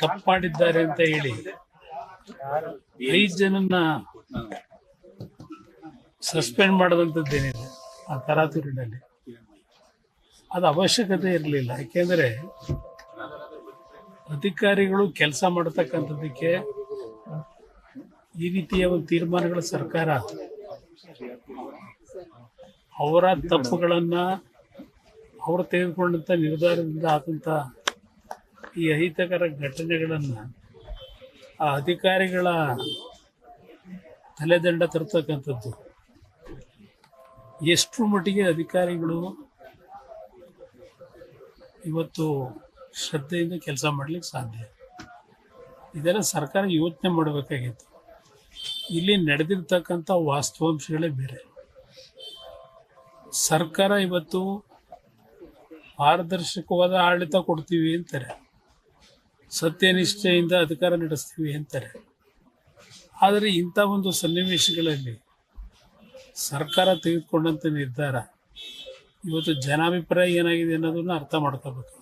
ತಪ್ಪು ಮಾಡಿದ್ದಾರೆ ಅಂತ ಹೇಳಿ ಐದು ಜನನ್ನ ಸಸ್ಪೆಂಡ್ ಮಾಡದಂತದ್ದೇನಿದೆ ಆ ತರಾತುರಿನಲ್ಲಿ? ಅದು ಅವಶ್ಯಕತೆ ಇರಲಿಲ್ಲ. ಯಾಕೆಂದರೆ ಅಧಿಕಾರಿಗಳು ಕೆಲಸ ಮಾಡತಕ್ಕಂಥದ್ದಕ್ಕೆ ಈ ರೀತಿಯ ಒಂದು ತೀರ್ಮಾನಗಳ ಸರ್ಕಾರ ಅವರ ತಪ್ಪುಗಳನ್ನ ಅವರು ತೆಗೆದುಕೊಂಡಂತ ನಿರ್ಧಾರದಿಂದ ಆದಂತ ಈ ಅಹಿತಕರ ಘಟನೆಗಳನ್ನು ಆ ಅಧಿಕಾರಿಗಳ ತಲೆದಂಡ ತರ್ತಕ್ಕಂಥದ್ದು. ಎಷ್ಟು ಮಟ್ಟಿಗೆ ಅಧಿಕಾರಿಗಳು ಇವತ್ತು ಶ್ರದ್ಧೆಯಿಂದ ಕೆಲಸ ಮಾಡಲಿಕ್ಕೆ ಸಾಧ್ಯ? ಇದೆಲ್ಲ ಸರ್ಕಾರ ಯೋಚನೆ ಮಾಡಬೇಕಾಗಿತ್ತು. ಇಲ್ಲಿ ನಡೆದಿರ್ತಕ್ಕಂಥ ವಾಸ್ತವಾಂಶಗಳೇ ಬೇರೆ. ಸರ್ಕಾರ ಇವತ್ತು ಪಾರದರ್ಶಕವಾದ ಆಡಳಿತ ಕೊಡ್ತೀವಿ ಅಂತಾರೆ. ಸತ್ಯನಿಷ್ಠೆಯಿಂದ ಅಧಿಕಾರ ನಡೆಸ್ತೀವಿ ಅಂತಾರೆ. ಆದರೆ ಇಂಥ ಒಂದು ಸನ್ನಿವೇಶಗಳಲ್ಲಿ ಸರ್ಕಾರ ತೆಗೆದುಕೊಂಡಂಥ ನಿರ್ಧಾರ, ಇವತ್ತು ಜನಾಭಿಪ್ರಾಯ ಏನಾಗಿದೆ ಅನ್ನೋದನ್ನ ಅರ್ಥ ಮಾಡ್ಕೋಬೇಕು.